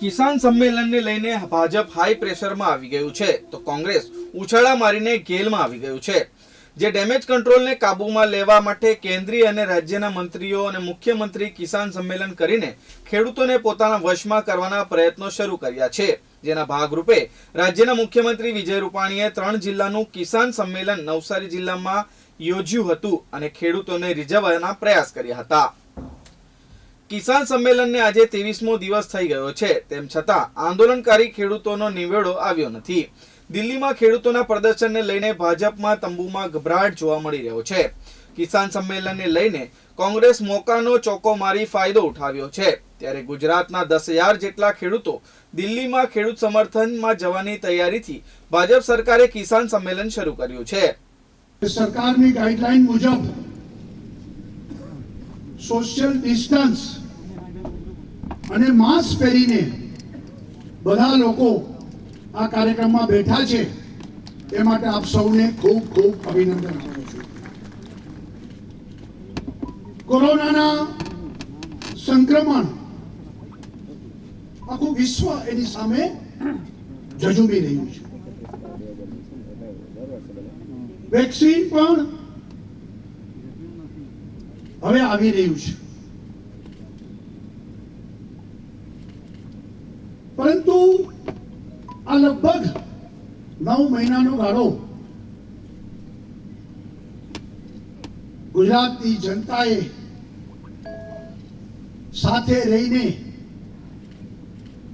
કિસાન સંમેલનને લઈને ભાજપ હાઈ પ્રેશરમાં આવી ગયું છે. તો કોંગ્રેસ ઉછાળા મારીને ગેલમાં આવી ગયું છે. જે ડેમેજ કંટ્રોલને કાબૂમાં લેવા માટે કેન્દ્રીય અને રાજ્યના મંત્રીઓ અને મુખ્યમંત્રી કિસાન સંમેલન કરીને ખેડૂતોને પોતાના વશમાં કરવાના પ્રયત્નો શરૂ કર્યા છે. જેના ભાગરૂપે રાજ્યના મુખ્યમંત્રી વિજય રૂપાણીએ ત્રણ જિલ્લાનું કિસાન સંમેલન નવસારી જિલ્લામાં યોજ્યું હતું અને ખેડૂતોને રીઝવવાના પ્રયાસ કર્યા હતા. કિસાન સંમેલનને આજે ત્રેવીસમો દિવસ થઈ ગયો છે. તેમ છતાં, આંદોલનકારી ખેડૂતોનો નિવેડો આવ્યો નથી. દિલ્હીમાં ખેડૂતોના પ્રદર્શનને લઈને ભાજપમાં તંબુમાં ગભરાટ જોવા મળી રહ્યો છે. કિસાન સંમેલનને લઈને કોંગ્રેસ મોકાનો ચોકો મારી ફાયદો ઉઠાવ્યો છે. ત્યારે ગુજરાતના દસ હજાર જેટલા ખેડૂતો દિલ્હીમાં ખેડૂત સમર્થનમાં જવાની તૈયારીથી ભાજપ સરકારે કિસાન સંમેલન શરૂ કર્યું છે. સરકારની ગાઈડલાઈન મુજબ સોશિયલ ડિસ્ટન્સ અને માસ્ક પહેરીને બધા લોકો આ કાર્યક્રમમાં બેઠા છે, એ માટે આપ સૌને ખૂબ ખૂબ અભિનંદન આપું છું. કોરોનાના સંક્રમણ આખું વિશ્વ એની સામે જજુમી રહ્યું છે. વેક્સિન પણ હવે આવી રહ્યું છે પરંતુ આ લગભગ નવ મહિનાનો ગાળો ગુજરાતની જનતાએ સાથે રહીને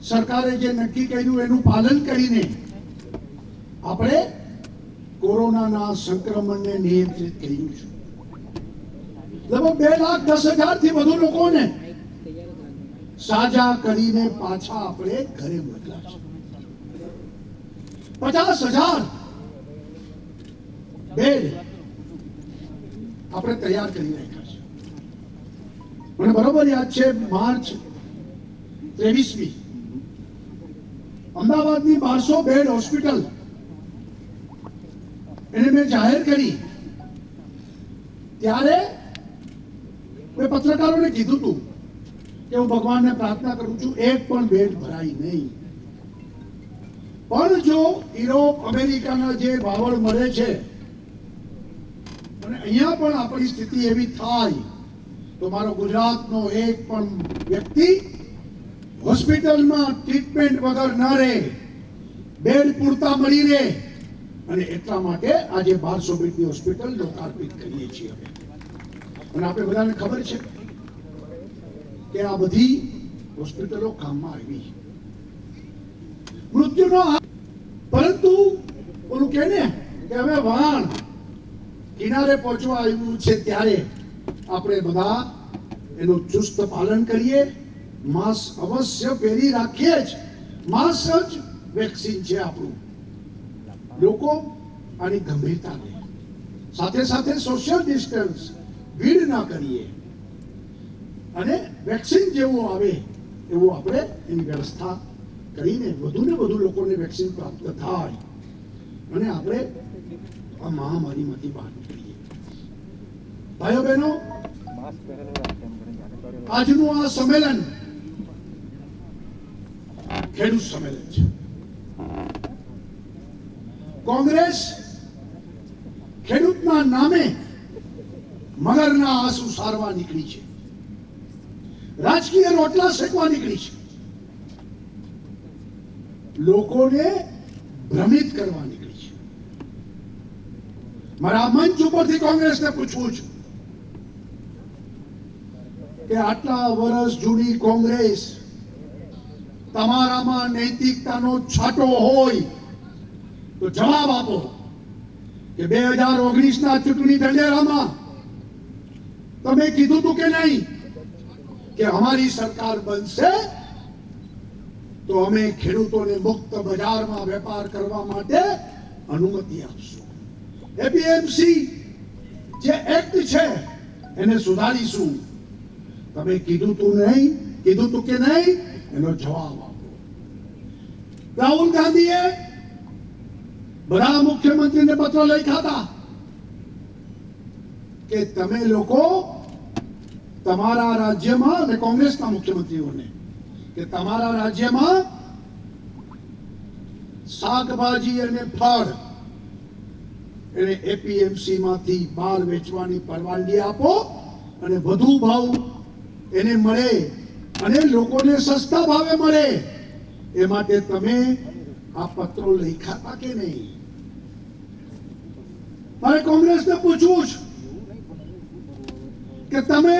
સરકારે જે નક્કી કર્યું એનું પાલન કરીને આપણે કોરોનાના સંક્રમણને નિયંત્રિત કર્યું છે લગભગ બે લાખ દસ હજારથી વધુ લોકોને સાજા કરીને પાછા આપણે ઘરે મોકલા છે. પચાસ હજાર બેડ આપણે તૈયાર કરી રાખ્યા છે. મને બરોબર યાદ છે, માર્ચ ત્રેવીસમી અમદાવાદની બારસો બેડ હોસ્પિટલ. એને મેં જાહેર કરી. ત્યારે મેં પત્રકારોને કીધું હતું કે હું ભગવાનને પ્રાર્થના કરું છું, એક પણ બેડ ભરાય નહીં. પણ જો યુરોપ, અમેરિકાના જે વાવડ મળે છે, અને અહીંયા પણ આપણી સ્થિતિ એવી થાય, તો મારો ગુજરાતનો એક પણ વ્યક્તિ હોસ્પિટલમાં ટ્રીટમેન્ટ વગર ન રહે, બેડ પૂરતા મળી રહે, અને એટલા માટે આજે બારસો બેડની હોસ્પિટલ લોકાર્પિત કરીએ છીએ અમે. અને આપણે બધાને ખબર છે કે આ બધી હોસ્પિટલો કામમાં આવી. મૃત્યુનો પરંતુ ઓલું કે ને કે હવે વાણ કિનારે પહોંચવા આવ્યું છે ત્યારે આપણે બધા એનું ચુસ્ત પાલન કરીએ. માસ્ક અવશ્ય પહેરી રાખીએ જ. માસ્ક જ વેક્સિન છે આપણું. લોકો આની ગંભીરતા સાથે સાથે સોશિયલ ડિસ્ટન્સ ભીડ ના કરીએ. અને વેક્સિન જેવું આવે, એવું આપણે એની વ્યવસ્થા કરીને વધુ ને વધુ લોકોને વેક્સિન પ્રાપ્ત થાય. અને આપણે આ મહામારીમાંથી બહાર નીકળીએ. ભાઈઓ બહેનો, આજનું આ સંમેલન ખેડૂત સંમેલન છે. કોંગ્રેસ ખેડૂતના નામે મગરના આંસુ સારવા નીકળી છે. રાજકીય રોટલા શેકવા નીકળી છે. લોકોને ભ્રમિત કરવા નીકળી છે. મારા મંચ ઉપરથી કોંગ્રેસને પૂછવું છું કે આટલા વર્ષ જૂની કોંગ્રેસ તમારામાં નૈતિકતાનો છાંટો હોય તો જવાબ આપો કે બે હજાર ઓગણીસ ના ચૂંટણી ઢંઢેરામાં તમે કીધું તું કે નહીં? કે અમારી સરકાર બનશે? તો અમે ખેડૂતોને મુક્ત બજારમાં વેપાર કરવા માટે અનુમતિ આપશું. એપીએમસી જે એક્ટ છે, એને સુધારીશું. તમે કીધું તું નહીં? કીધું તું કે નહીં? એનો જવાબ આપો. રાહુલ ગાંધીએ બધા મુખ્યમંત્રીને પત્ર લખ્યા હતા કે તમે લોકો તમારા રાજ્યમાં અને કોંગ્રેસના મુખ્યમંત્રીઓને કે તમારા રાજ્યમાં શાકભાજી અને ફળ એને એપીએમસી માંથી બહાર વેચવાની પરવાનગી આપો અને વધુ ભાવ એને મળે અને લોકોને સસ્તા ભાવે મળે એ માટે તમે આ પત્રો લખ્યા કે નહીં? મારે કોંગ્રેસને પૂછવું છે કે તમે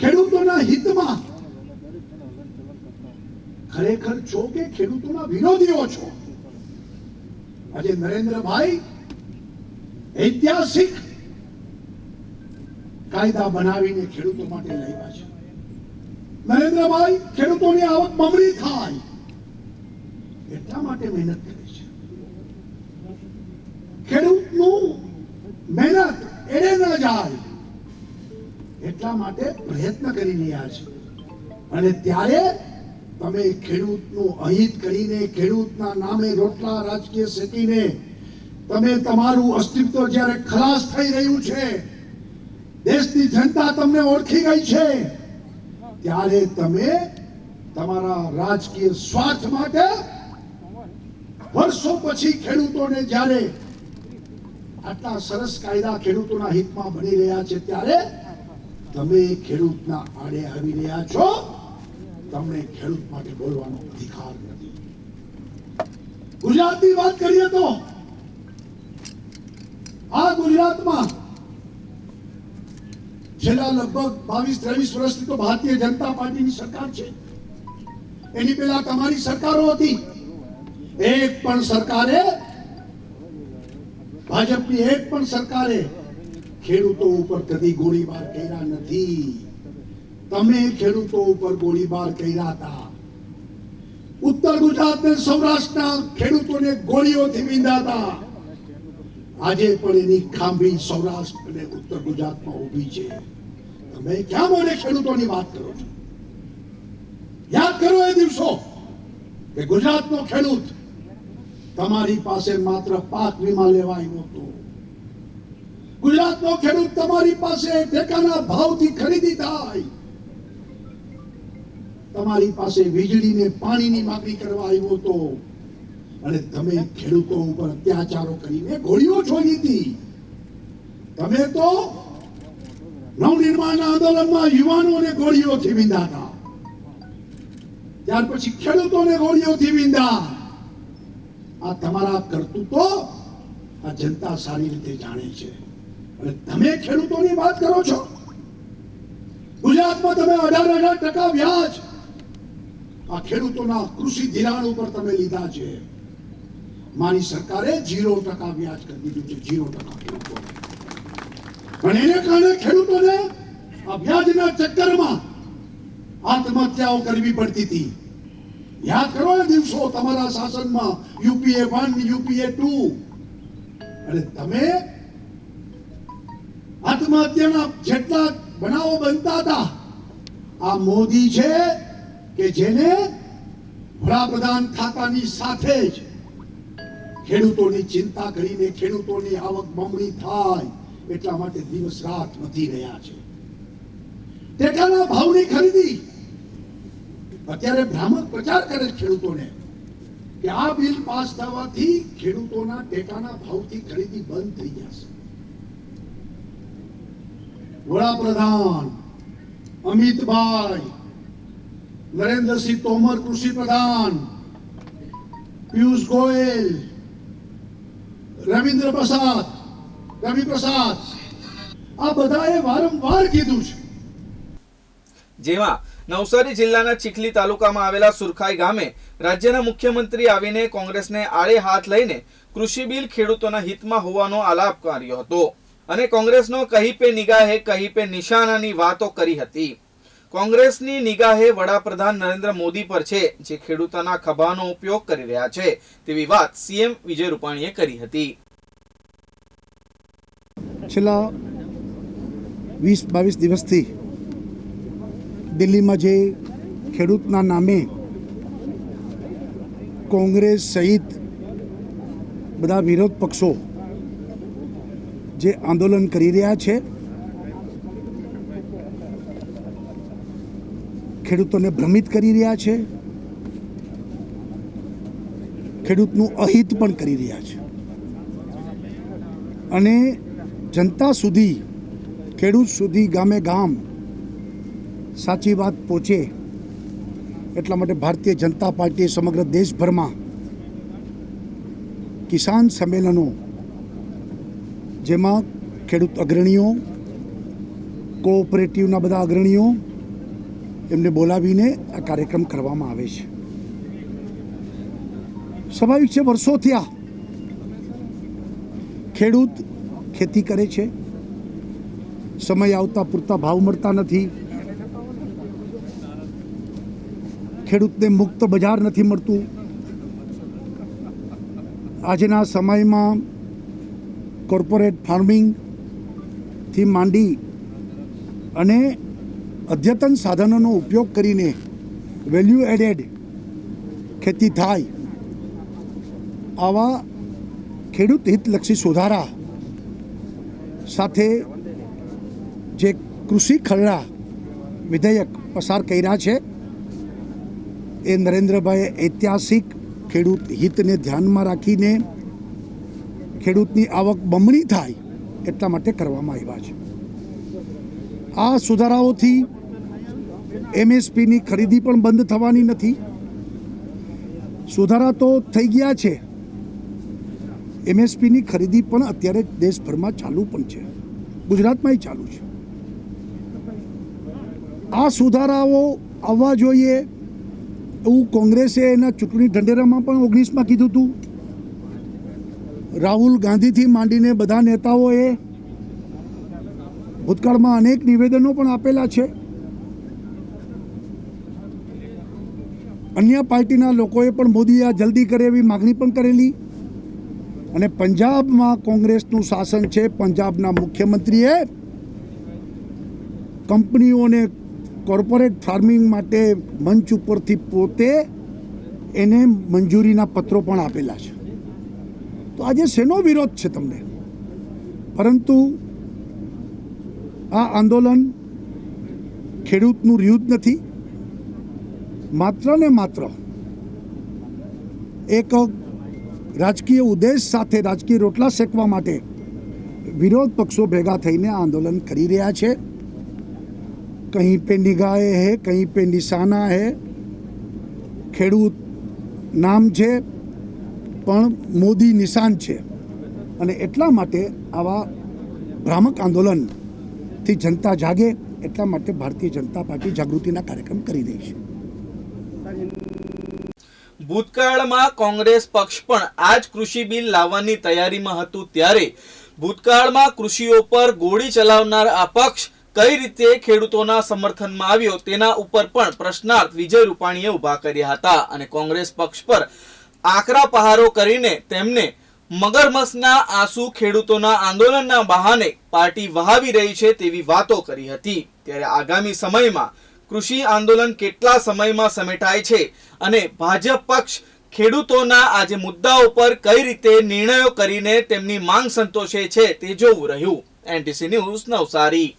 ખેડૂતોના હિતમાં. ખરેખર છો કે ખેડૂતોના વિરોધીઓ છો. આજે નરેન્દ્રભાઈ ઐતિહાસિક કાયદા બનાવીને ખેડૂતો માટે લાવ્યા છે. નરેન્દ્રભાઈ ખેડૂતોની આવક બમણી થાય. એટલા માટે મહેનત કરે છે. ખેડૂતનું મહેનત એડે ન જાય. એટલા માટે પ્રયત્ન કરી રહ્યા છે. અને ત્યારે તમે ખેડૂતનું અહિત કરીને, ખેડૂતના નામે રોટલા રાજકીય શેકીને, તમે તમારું અસ્તિત્વ જ્યારે ખલાસ થઈ રહ્યું છે, દેશની જનતા તમને ઓળખી ગઈ છે, ત્યારે તમે તમારા રાજકીય સ્વાર્થ માટે વર્ષો પછી ખેડૂતોને જ્યારે આટલા સરસ કાયદા ખેડૂતોના હિતમાં બની રહ્યા છે, ત્યારે તમે ખેડૂતના આડે આવી રહ્યા છો, તમને ખેડૂત માટે બોલવાનો અધિકાર નથી. ગુજરાતની વાત કરીએ તો, આ ગુજરાતમાં છેલ્લા લગભગ બાવીસ, ત્રેવીસ વર્ષથી તો ભારતીય જનતા પાર્ટીની સરકાર છે. એની પહેલા તમારી સરકારો હતી. એક પણ સરકારે, ભાજપની એક પણ સરકારે ખેડૂતો ઉપર કદી ગોળીબાર કર્યા નથી. તમે ખેડૂતો ઉપર ગોળીબાર કર્યા હતા. ઉત્તર ગુજરાત ને સૌરાષ્ટ્રના ખેડૂતોને ગોળીઓથી વિંધાતા. આજે પણ એની ખાંભી સૌરાષ્ટ્ર અને ઉત્તર ગુજરાતમાં ઊભી છે. તમે ક્યાં મને ખેડૂતોની વાત કરો છો? યાદ કરો એ દિવસો કે ગુજરાતનો ખેડૂત તમારી પાસે માત્ર પાક વીમા લેવા આવ્યો હતો ગુજરાતનો ખેડૂત તમારી પાસે ટેકાના ભાવથી ખરીદી થાય. તમારી પાસે વીજળી ને પાણીની માગણી કરવા આવ્યો તો અને તમે ખેડૂતો ઉપર અત્યાચારો કરીને ગોળીઓ છોડી હતી. તમે તો નવનિર્માણ આંદોલનમાં યુવાનોને ગોળીઓથી વિંધાતા. ત્યાર પછી ખેડૂતોને ગોળીઓથી વિંધા. આ તમારા કરતૂતો આ જનતા સારી રીતે જાણે છે. તમે ખેડૂતોની વાત કરો છો? ગુજરાતમાં તમે અઢાર અઢાર ટકા વ્યાજ આ ખેડૂતોના કૃષિ ધિરાણ ઉપર તમે લીધા છે. મારી સરકારે જીરો ટકા વ્યાજ કરી દીધું છે જીરો ટકા ખેડૂતો પણ એને કારણે ખેડૂતોને વ્યાજના ચક્કરમાં આત્મહત્યાઓ કરવી પડતી હતી. યાદ કરો એ દિવસો તમારા શાસનમાં યુપીએ વન યુપીએ ટુ. અને તમે આત્મહત્યાના જેટલા બનાવો બનતા હતા, આ મોદી છે કે જેને વડાપ્રધાન ખાતાની સાથે જ ખેડૂતોની ચિંતા કરીને ખેડૂતોની આવક બમણી થાય, એટલા માટે દિવસ રાત વધી રહ્યા છે. ટેકાના ભાવની ખરીદી, અત્યારે ભ્રામક પ્રચાર કરે ખેડૂતોને કે આ બિલ પાસ થવાથી ખેડૂતોના ટેકાના ભાવથી ખરીદી બંધ થઈ જશે. વડાપ્રધાન અમિતભાઈ, નરેન્દ્રસિંહ તોમર કૃષિ પ્રધાન, પિયુષ ગોયલ, રવિન્દ્ર પ્રસાદ, રવિ પ્રસાદ. આ બધાએ વારંવાર કીધું છે. જેમાં નવસારી જિલ્લાના ચીખલી તાલુકામાં આવેલા સુરખાઈ ગામે રાજ્યના મુખ્યમંત્રી આવીને કોંગ્રેસને આડે હાથ લઈને કૃષિ બિલ ખેડૂતોના હિતમાં હોવાનો આલાપ કર્યો હતો. અને કોંગ્રેસનો કહી પે નિગાહે, કહી પે નિશાનાની વાતો કરી હતી. કોંગ્રેસની નિગાહે વડાપ્રધાન નરેન્દ્ર મોદી પર છે, જે ખેડૂતોના ખભાનો ઉપયોગ કરી રહ્યા છે, તેવી વાત સીએમ વિજય રૂપાણીએ કરી હતી. છેલ્લા વીસ, બાવીસ દિવસથી દિલ્હીમાં જે ખેડૂતના નામે કોંગ્રેસ સહિત બધા વિરોધ પક્ષો જે આંદોલન કરી રહ્યા છે, ખેડૂતોને ભ્રમિત કરી રહ્યા છે, ખેડૂતનું અહિત પણ કરી રહ્યા છે. અને જનતા સુધી, ખેડૂત સુધી ગામે ગામ સાચી વાત પહોંચે, એટલા માટે ભારતીય જનતા પાર્ટીએ સમગ્ર દેશભરમાં કિસાન સંમેલનો જેમાં ખેડૂત અગ્રણીઓ, કોઓપરેટિવના બધા અગ્રણીઓ એમને બોલાવીને આ કાર્યક્રમ કરવામાં આવે છે. સ્વાભાવિક છે વર્ષો થયા ખેડૂત ખેતી કરે છે. સમય આવતા પૂરતા ભાવ મળતા નથી. ખેડૂતને મુક્ત બજાર નથી મળતું. આજના સમયમાં કોર્પોરેટ ફાર્મિંગથી માંડી અને અદ્યતન સાધનોનો ઉપયોગ કરીને વેલ્યુ એડેડ ખેતી થાય આવા ખેડૂત હિતલક્ષી સુધારા સાથે જે કૃષિ ખરડા વિધેયક પસાર કર્યા છે, એ નરેન્દ્રભાઈએ ઐતિહાસિક ખેડૂત હિતને ધ્યાનમાં રાખીને ખેડૂતની આવક બમણી થાય એટલા માટે કરવામાં આવ્યા છે. આ સુધારાઓથી એમએસપીની ખરીદી પણ બંધ થવાની નથી. સુધારા તો થઈ ગયા છે. એમએસપીની ખરીદી પણ અત્યારે દેશભરમાં ચાલુ પણ છે. ગુજરાતમાંય ચાલુ છે. આ સુધારાઓ આવવા જોઈએ એવું કોંગ્રેસે એના ચૂંટણી ઢંઢેરામાં પણ ઓગણીસમાં કીધું હતું. રાહુલ ગાંધીથી માંડીને બધા નેતાઓએ ભૂતકાળમાં અનેક નિવેદનો પણ આપેલા છે. અન્ય પાર્ટીના લોકોએ પણ મોદીએ આ જલ્દી કરે એવી માગણી પણ કરેલી. અને પંજાબમાં કોંગ્રેસનું શાસન છે, પંજાબના મુખ્યમંત્રીએ કંપનીઓને કોર્પોરેટ ફાર્મિંગ માટે મંચ ઉપરથી પોતે એને મંજૂરીના પત્રો પણ આપેલા છે. તો આજે શેનો વિરોધ છે તમને? પરંતુ આ આંદોલન ખેડૂતનું રહ્યું નથી. માત્ર ને માત્ર એક રાજકીય ઉદ્દેશ સાથે રાજકીય રોટલા શેકવા માટે વિરોધ પક્ષો ભેગા થઈને આંદોલન કરી રહ્યા છે. કહીં પે નિગાહે હે કહીં પે નિશાના હે, ખેડૂત નામ છે. પણ મોદી નિશાન છે. અને એટલા માટે આવા ભ્રામક આંદોલનથી જનતા જાગે, એટલા માટે ભારતીય જનતા પાર્ટી જાગૃતિના કાર્યક્રમ કરી રહી છે. ભૂતકાળમાં કોંગ્રેસ પક્ષ પણ આ જ કૃષિ બિલ લાવવાની તૈયારીમાં હતું ત્યારે ભૂતકાળમાં કૃષિઓ પર ગોળી ચલાવનાર આ પક્ષ કઈ રીતે ખેડૂતોના સમર્થનમાં આવ્યો તેના ઉપર પણ પ્રશ્નાર્થ વિજય રૂપાણીએ ઊભા કર્યા હતા અને કોંગ્રેસ પક્ષ પર આકરા પહારો કરીને તેમને મગરમસના આંસુ ખેડૂતોના આંદોલનના બહાને પાર્ટી વહાવી રહી છે તેવી વાતો કરી હતી. ત્યારે આગામી સમયમાં કૃષિ આંદોલન કેટલા સમયમાં સમેટાય છે અને ભાજપ પક્ષ ખેડૂતોના આજે મુદ્દાઓ પર કઈ રીતે નિર્ણયો કરીને તેમની માંગ સંતોષે છે તે જોવું રહ્યું. NTC news Navsari.